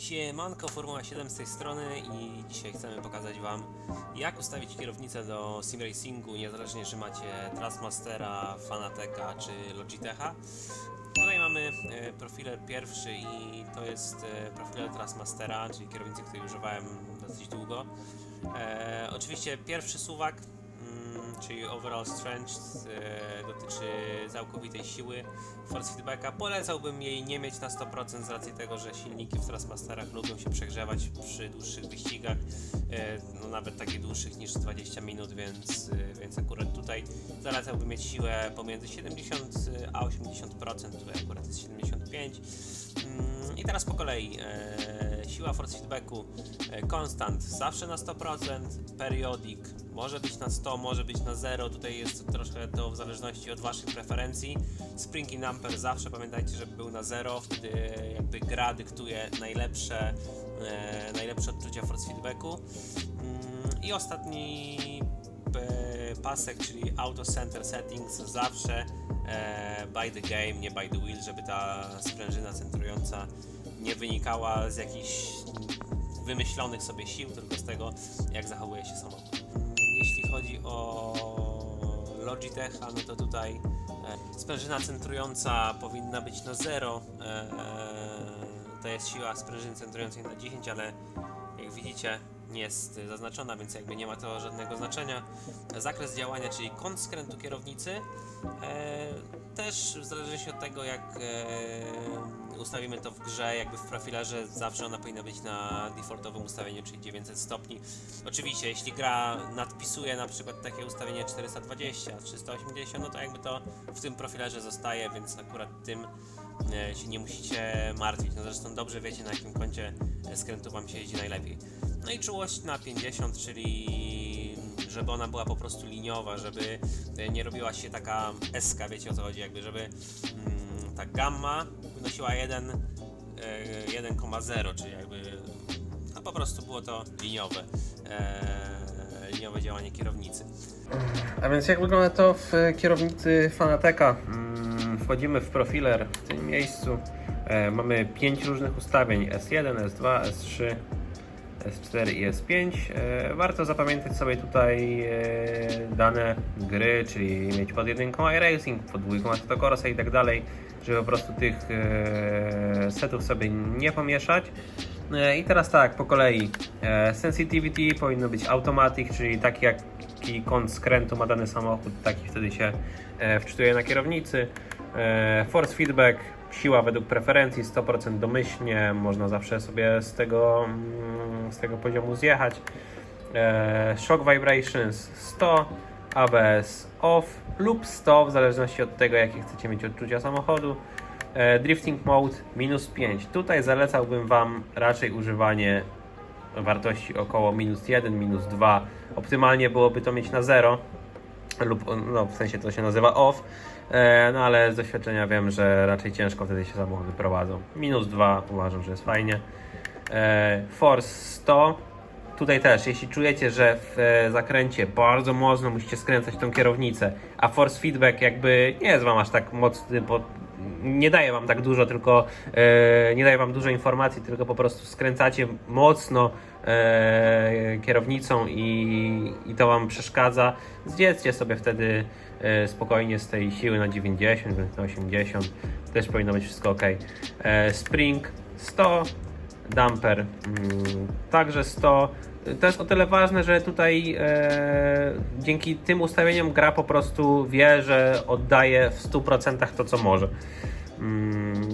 Siemanko, Formuła 7 z tej strony i dzisiaj chcemy pokazać Wam jak ustawić kierownicę do sim racingu, niezależnie czy macie Trustmastera, Fanateka czy Logitecha. Tutaj mamy e, profiler pierwszy i to jest e, profiler Trustmastera, czyli kierownicy, której używałem dosyć długo. E, oczywiście pierwszy suwak, czyli overall strength, e, dotyczy całkowitej siły force feedbacka. Polecałbym jej nie mieć na 100% z racji tego, że silniki w Trustmasterach lubią się przegrzewać przy dłuższych wyścigach, e, no nawet takich dłuższych niż 20 minut, więc, e, więc akurat tutaj zalecałbym mieć siłę pomiędzy 70 a 80%, tutaj akurat jest 75. Mm, I teraz po kolei. E, siła force feedbacku e, constant zawsze na 100%, periodic może być na 100, może być na 0, tutaj jest troszkę to w zależności od Waszych preferencji. Spring in number zawsze pamiętajcie, żeby był na 0, wtedy jakby gra dyktuje najlepsze, e, najlepsze odczucia force feedbacku. Mm, I ostatni pasek, czyli auto center settings zawsze e, by the game, nie by the wheel, żeby ta sprężyna centrująca nie wynikała z jakichś wymyślonych sobie sił, tylko z tego, jak zachowuje się samochód. Jeśli chodzi o Logitecha, no to tutaj e, sprężyna centrująca powinna być na 0. E, to jest siła sprężyny centrującej na 10, ale jak widzicie jest y, zaznaczona, więc jakby nie ma to żadnego znaczenia. Zakres działania, czyli kąt skrętu kierownicy, e, też w zależności od tego jak e, ustawimy to w grze, jakby w profilerze zawsze ona powinna być na defaultowym ustawieniu, czyli 900 stopni. Oczywiście, jeśli gra nadpisuje na przykład takie ustawienie 420, 380, no to jakby to w tym profilerze zostaje, więc akurat tym e, się nie musicie martwić. No zresztą dobrze wiecie na jakim kącie skrętu wam się jeździ najlepiej. No i czułość na 50, czyli żeby ona była po prostu liniowa, żeby nie robiła się taka SK, wiecie o co chodzi, jakby żeby mm, ta gamma wynosiła 1, e, 1,0, czyli jakby no po prostu było to liniowe, e, liniowe działanie kierownicy. A więc jak wygląda to w kierownicy Fanateka? Mm, Wchodzimy w profiler w tym miejscu. E, mamy 5 różnych ustawień S1, S2, S3, S4 i S5. E, warto zapamiętać sobie tutaj e, dane gry, czyli mieć pod jedynką iRacing, pod dwójką Assetto i tak dalej, żeby po prostu tych e, setów sobie nie pomieszać. I teraz tak, po kolei. Sensitivity powinno być automatic, czyli taki jaki kąt skrętu ma dany samochód, taki wtedy się wczytuje na kierownicy. Force feedback, siła według preferencji, 100% domyślnie, można zawsze sobie z tego, mm, z tego poziomu zjechać. E, shock vibrations 100, ABS off lub 100 w zależności od tego jakie chcecie mieć odczucia samochodu. E, drifting mode minus 5. Tutaj zalecałbym Wam raczej używanie wartości około minus 1, minus 2. Optymalnie byłoby to mieć na 0 lub no, w sensie to się nazywa off, no ale z doświadczenia wiem, że raczej ciężko wtedy się samochody prowadzą. Minus 2 uważam, że jest fajnie. E, force 100. Tutaj też, jeśli czujecie, że w e, zakręcie bardzo mocno musicie skręcać tą kierownicę, a force feedback jakby nie jest wam aż tak mocny, bo nie daje wam tak dużo, tylko e, nie daje wam dużo informacji, tylko po prostu skręcacie mocno e, kierownicą i, i to wam przeszkadza. Zjedzcie sobie wtedy spokojnie z tej siły na 90, bądź na 80. Też powinno być wszystko ok. Spring 100, damper mm, także 100. To jest o tyle ważne, że tutaj e, dzięki tym ustawieniom gra po prostu wie, że oddaje w 100% to, co może. Mm,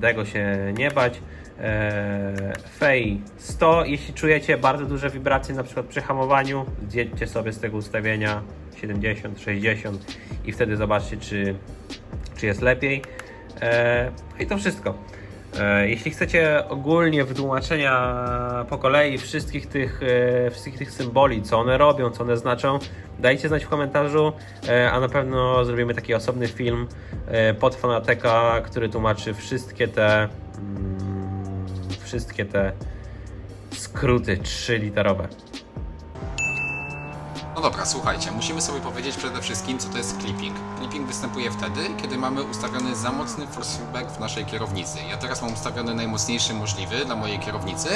tego się nie bać. E, Fej 100. Jeśli czujecie bardzo duże wibracje, na przykład przy hamowaniu, zjedźcie sobie z tego ustawienia 70, 60 i wtedy zobaczcie, czy, czy jest lepiej. E, I to wszystko. E, Jeśli chcecie ogólnie wytłumaczenia po kolei wszystkich tych, e, wszystkich tych symboli, co one robią, co one znaczą, dajcie znać w komentarzu, e, a na pewno zrobimy taki osobny film pod Fanateka, który tłumaczy wszystkie te mm, wszystkie te skróty trzyliterowe. No dobra, słuchajcie, musimy sobie powiedzieć przede wszystkim, co to jest clipping. Clipping występuje wtedy, kiedy mamy ustawiony za mocny force feedback w naszej kierownicy. Ja teraz mam ustawiony najmocniejszy możliwy dla mojej kierownicy.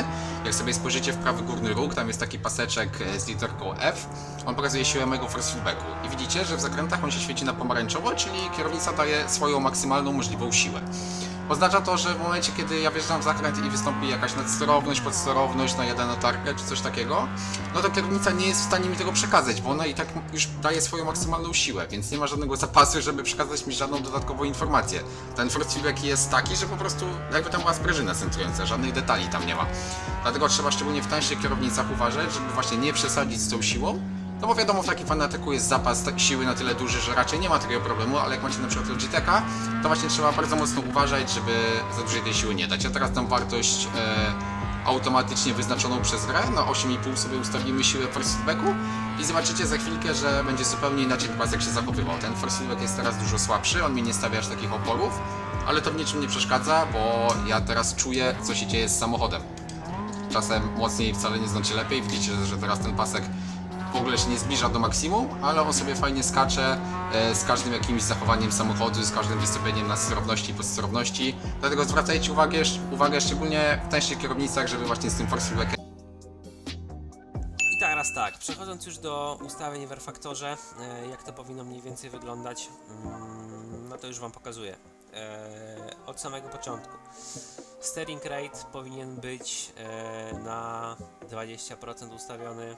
Jak sobie spojrzycie w prawy górny róg, tam jest taki paseczek e, z literką F. On pokazuje siłę mojego force feedbacku. I widzicie, że w zakrętach on się świeci na pomarańczowo, czyli kierownica daje swoją maksymalną możliwą siłę. Oznacza to, że w momencie, kiedy ja wjeżdżam w zakręt i wystąpi jakaś nadsterowność, podsterowność na jeden otarkę czy coś takiego, no to kierownica nie jest w stanie mi tego przekazać, bo ona i tak już daje swoją maksymalną siłę, więc nie ma żadnego zapasu, żeby przekazać mi żadną dodatkową informację. Ten force feedback jest taki, że po prostu jakby tam była sprężyna centrująca, żadnych detali tam nie ma. Dlatego trzeba szczególnie w tańszych kierownicach uważać, żeby właśnie nie przesadzić z tą siłą, no bo wiadomo, w takim fanatyku jest zapas ta- siły na tyle duży, że raczej nie ma takiego problemu, ale jak macie na przykład Logitecha, to właśnie trzeba bardzo mocno uważać, żeby za dużej tej siły nie dać. Ja teraz dam wartość e, automatycznie wyznaczoną przez grę, na 8,5 sobie ustawimy siłę force feedbacku i zobaczycie za chwilkę, że będzie zupełnie inaczej pasek się zachowywał. Ten force feedback jest teraz dużo słabszy, on mi nie stawia aż takich oporów, ale to w niczym nie przeszkadza, bo ja teraz czuję, co się dzieje z samochodem. Czasem mocniej wcale nie znaczy lepiej, widzicie, że teraz ten pasek w ogóle się nie zbliża do maksimum, ale on sobie fajnie skacze e, z każdym jakimś zachowaniem samochodu, z każdym wystąpieniem na sterowności i podsterowności. Dlatego zwracajcie uwagę, uwagę szczególnie w tańszych kierownicach, żeby właśnie z tym force feedbackiem I teraz tak, przechodząc już do ustawień w R-Factorze, e, jak to powinno mniej więcej wyglądać, mm, no to już Wam pokazuję. E, od samego początku. Steering rate powinien być na 20% ustawiony.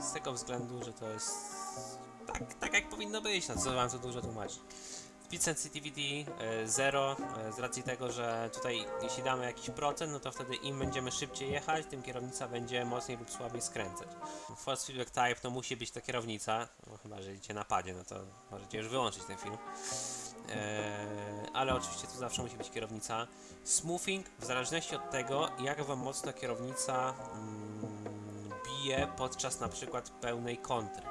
Z tego względu, że to jest tak, tak jak powinno być, no co Wam tu dużo tłumaczyć. Speed sensitivity 0 z racji tego, że tutaj jeśli damy jakiś procent, no to wtedy im będziemy szybciej jechać, tym kierownica będzie mocniej lub słabiej skręcać. Force feedback type to musi być ta kierownica, no chyba że idziecie na padzie, no to możecie już wyłączyć ten film. Eee, ale oczywiście tu zawsze musi być kierownica. Smoothing w zależności od tego, jak wam mocno kierownica mm, bije podczas na przykład pełnej kontry.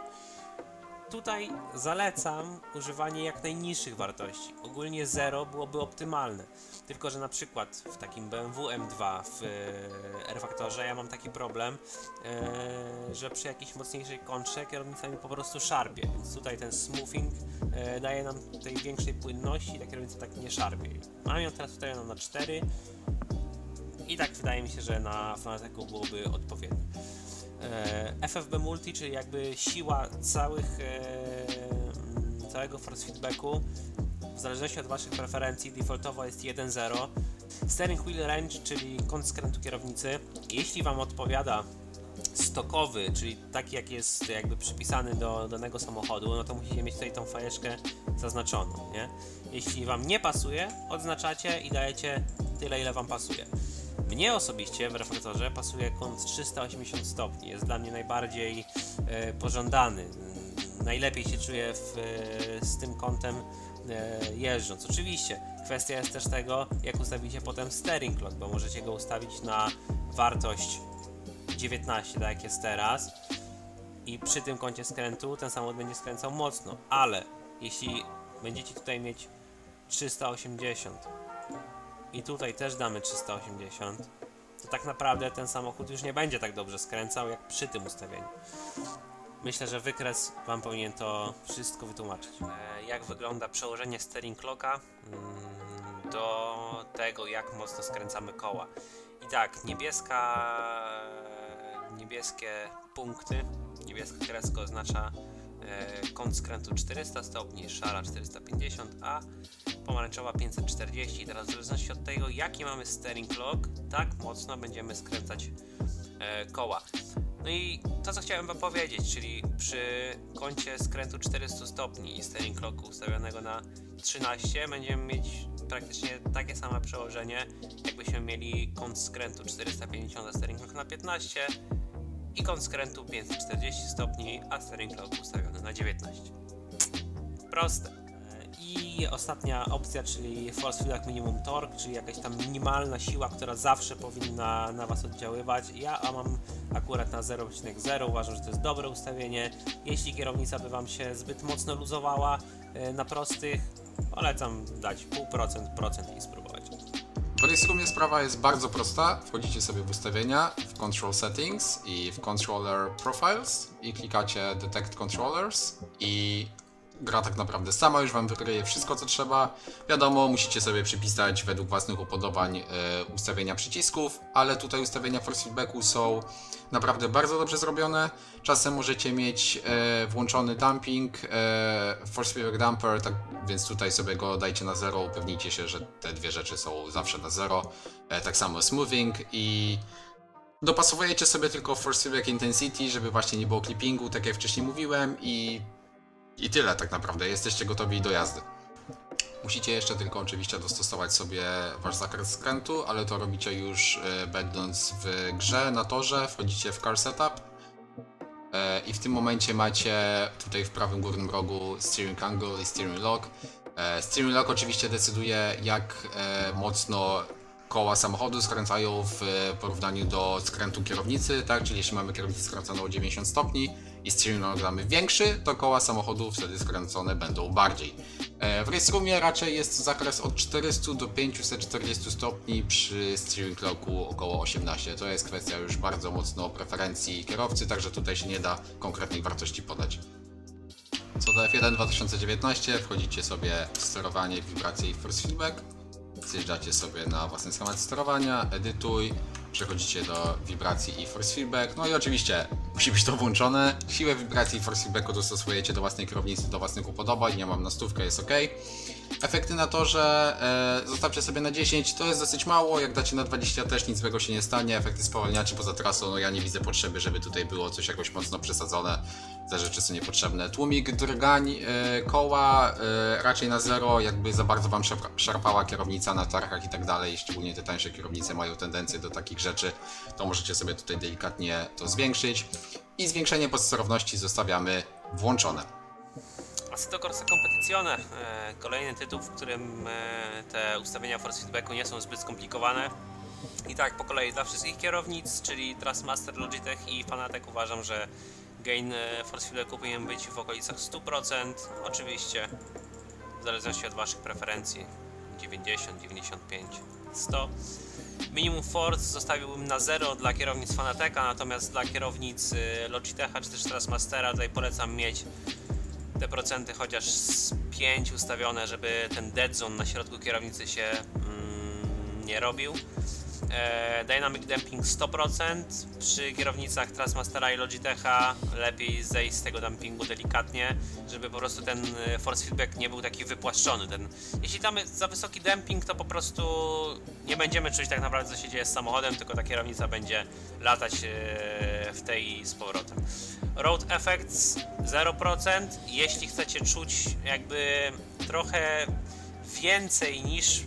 Tutaj zalecam używanie jak najniższych wartości. Ogólnie 0 byłoby optymalne. Tylko, że na przykład w takim BMW M2 w e, R-Factorze ja mam taki problem, e, że przy jakiejś mocniejszej kontrze kierownica mi po prostu szarpie. Więc tutaj ten smoothing e, daje nam tej większej płynności ta kierownica tak nie szarpie. Mam ją teraz ustawioną na 4 i tak wydaje mi się, że na Fanateku byłoby odpowiednio. E, FFB Multi, czyli jakby siła całych, e, mm, całego force feedbacku w zależności od Waszych preferencji defaultowo jest 1.0 Steering wheel range, czyli kąt skrętu kierownicy jeśli Wam odpowiada stokowy, czyli taki jak jest jakby przypisany do danego samochodu, no to musicie mieć tutaj tą fajeczkę zaznaczoną, nie? Jeśli Wam nie pasuje, odznaczacie i dajecie tyle ile Wam pasuje. Mnie osobiście w reflektorze pasuje kąt 380 stopni. Jest dla mnie najbardziej e, pożądany. Najlepiej się czuję w, e, z tym kątem e, jeżdżąc. Oczywiście kwestia jest też tego, jak ustawicie potem steering lock, bo możecie go ustawić na wartość 19, tak jak jest teraz. I przy tym kącie skrętu ten samochód będzie skręcał mocno, ale jeśli będziecie tutaj mieć 380 i tutaj też damy 380, to tak naprawdę ten samochód już nie będzie tak dobrze skręcał jak przy tym ustawieniu. Myślę, że wykres Wam powinien to wszystko wytłumaczyć. E, Jak wygląda przełożenie steering locka mm, do tego, jak mocno skręcamy koła. I tak, niebieska, niebieskie punkty, niebieska kreska oznacza e, kąt skrętu 400 stopni, szara 450, a pomarańczowa 540. I teraz w zależności od tego, jaki mamy steering lock, tak mocno będziemy skręcać e, koła. No i to, co chciałem Wam powiedzieć, czyli przy kącie skrętu 400 stopni i steering locku ustawionego na 13 będziemy mieć praktycznie takie same przełożenie, jakbyśmy mieli kąt skrętu 450, a steering lock na 15 i kąt skrętu 540 stopni, a steering lock ustawiony na 19. Proste. I ostatnia opcja, czyli Force Feedback Minimum Torque, czyli jakaś tam minimalna siła, która zawsze powinna na Was oddziaływać. Ja a mam akurat na 0,0, uważam, że to jest dobre ustawienie. Jeśli kierownica by Wam się zbyt mocno luzowała e, na prostych, polecam dać 0,5%, procent i spróbować. W Raceroomie sprawa jest bardzo prosta. Wchodzicie sobie w ustawienia, w Control Settings i w Controller Profiles i klikacie Detect Controllers i gra tak naprawdę sama już Wam wykryje wszystko co trzeba. Wiadomo, musicie sobie przypisać według własnych upodobań e, ustawienia przycisków, ale tutaj ustawienia force feedbacku są naprawdę bardzo dobrze zrobione. Czasem możecie mieć e, włączony dumping, e, force feedback damper, tak więc tutaj sobie go dajcie na zero, upewnijcie się, że te dwie rzeczy są zawsze na zero. Tak samo smoothing i dopasowujecie sobie tylko force feedback intensity, żeby właśnie nie było clippingu, tak jak wcześniej mówiłem i i tyle tak naprawdę, jesteście gotowi do jazdy. Musicie jeszcze tylko oczywiście dostosować sobie wasz zakres skrętu, ale to robicie już e, będąc w grze na torze, wchodzicie w car setup e, i w tym momencie macie tutaj w prawym górnym rogu steering angle i steering lock. E, steering lock oczywiście decyduje jak mocno koła samochodu skręcają w porównaniu do skrętu kierownicy, tak? Czyli jeśli mamy kierownicę skręconą o 90 stopni i damy większy, to koła samochodu wtedy skręcone będą bardziej. E, W Race Roomie raczej jest zakres od 400 do 540 stopni, przy steering locku około 18. To jest kwestia już bardzo mocno preferencji kierowcy, także tutaj się nie da konkretnej wartości podać. Co do F1 2019, wchodzicie sobie w sterowanie, wibracje i force feedback. Zjeżdżacie sobie na własny schemat sterowania, edytuj, przechodzicie do wibracji i force feedback. No i oczywiście musi być to włączone. Siłę wibracji i force feedbacku dostosujecie do własnej kierownicy, do własnych upodobań. Ja mam na stówkę, jest ok. Efekty na torze e, zostawcie sobie na 10, to jest dosyć mało. Jak dacie na 20 też nic złego się nie stanie. Efekty spowalniaczy poza trasą, no ja nie widzę potrzeby, żeby tutaj było coś jakoś mocno przesadzone. Te rzeczy są niepotrzebne. Tłumik drgań e, koła e, raczej na zero, jakby za bardzo wam szarp- szarpała kierownica na tarchach i tak dalej. Szczególnie te tańsze kierownice mają tendencję do takich rzeczy, to możecie sobie tutaj delikatnie to zwiększyć. I zwiększenie podsterowności zostawiamy włączone. Assetto Corsa Competizione, e, kolejny tytuł, w którym te ustawienia force feedbacku nie są zbyt skomplikowane. I tak po kolei dla wszystkich kierownic, czyli Trustmaster, Logitech i Fanatec uważam, że gain e, force feedbacku powinien być w okolicach 100%. Oczywiście w zależności od Waszych preferencji 90, 95, 100. Minimum force zostawiłbym na 0 dla kierownic Fanateka, natomiast dla kierownic e, Logitecha czy też Trustmastera tutaj polecam mieć te procenty chociaż z 5 ustawione, żeby ten dead zone na środku kierownicy się mm, nie robił. E, Dynamic Damping 100%. Przy kierownicach Trustmastera i Logitecha lepiej zejść z tego dumpingu delikatnie, żeby po prostu ten e, force feedback nie był taki wypłaszczony. Ten, jeśli damy za wysoki damping, to po prostu nie będziemy czuć tak naprawdę co się dzieje z samochodem, tylko ta kierownica będzie latać e, w tej i z powrotem. Road Effects 0%. Jeśli chcecie czuć jakby trochę więcej niż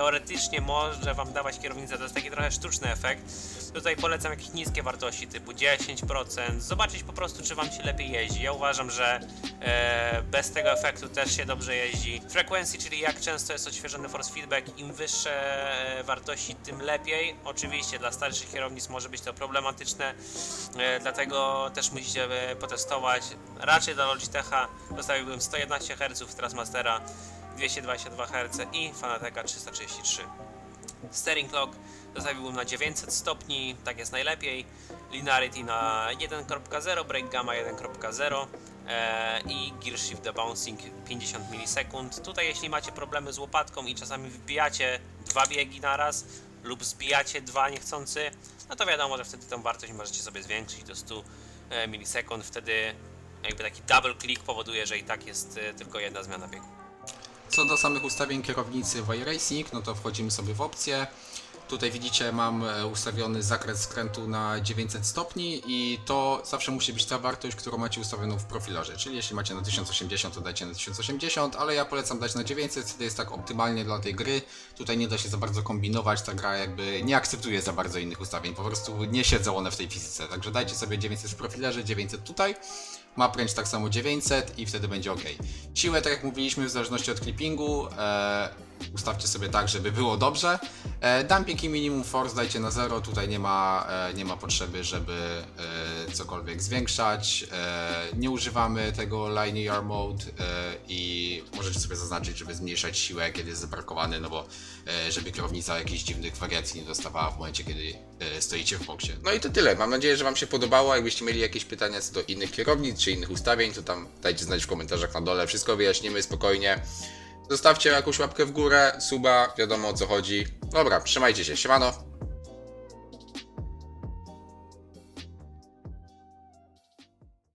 teoretycznie może Wam dawać kierownica, to jest taki trochę sztuczny efekt. Tutaj polecam jakieś niskie wartości typu 10%, zobaczyć po prostu czy Wam się lepiej jeździ. Ja uważam, że e, bez tego efektu też się dobrze jeździ. Frequency, czyli jak często jest odświeżony force feedback, im wyższe e, wartości, tym lepiej. Oczywiście dla starszych kierownic może być to problematyczne, e, dlatego też musicie e, potestować. Raczej dla Logitecha zostawiłbym 111 Hz, Trustmastera 222 Hz i Fanateka 333. Steering lock zostawiłbym na 900 stopni, tak jest najlepiej. Linearity na 1.0, brake gamma 1.0 e, i gear shift debouncing 50 milisekund. Tutaj jeśli macie problemy z łopatką i czasami wbijacie dwa biegi naraz lub zbijacie dwa niechcący, no to wiadomo, że wtedy tą wartość możecie sobie zwiększyć do 100 e, milisekund. Wtedy jakby taki double click powoduje, że i tak jest e, tylko jedna zmiana biegu. Co do samych ustawień kierownicy w iRacing, no to wchodzimy sobie w opcje. Tutaj widzicie, mam e, ustawiony zakres skrętu na 900 stopni i to zawsze musi być ta wartość, którą macie ustawioną w profilerze. Czyli jeśli macie na 1080, to dajcie na 1080, ale ja polecam dać na 900, wtedy jest tak optymalnie dla tej gry. Tutaj nie da się za bardzo kombinować, ta gra jakby nie akceptuje za bardzo innych ustawień, po prostu nie siedzą one w tej fizyce. Także dajcie sobie 900 w profilerze, 900 tutaj. Map range tak samo 900 i wtedy będzie ok. Siłę, tak jak mówiliśmy, w zależności od clippingu, e, ustawcie sobie tak, żeby było dobrze. E, dumping i minimum force dajcie na 0, tutaj nie ma, e, nie ma potrzeby, żeby e, cokolwiek zwiększać. E, nie używamy tego linear mode e, i możecie sobie zaznaczyć, żeby zmniejszać siłę, kiedy jest zabrakowany, no bo e, żeby kierownica jakichś dziwnych wariacji nie dostawała w momencie, kiedy e, stoicie w boksie. No i to tyle. Mam nadzieję, że Wam się podobało. Jakbyście mieli jakieś pytania co do innych kierownic innych ustawień, to tam dajcie znać w komentarzach na dole. Wszystko wyjaśnimy spokojnie. Zostawcie jakąś łapkę w górę, suba, wiadomo o co chodzi. Dobra, trzymajcie się, siemano.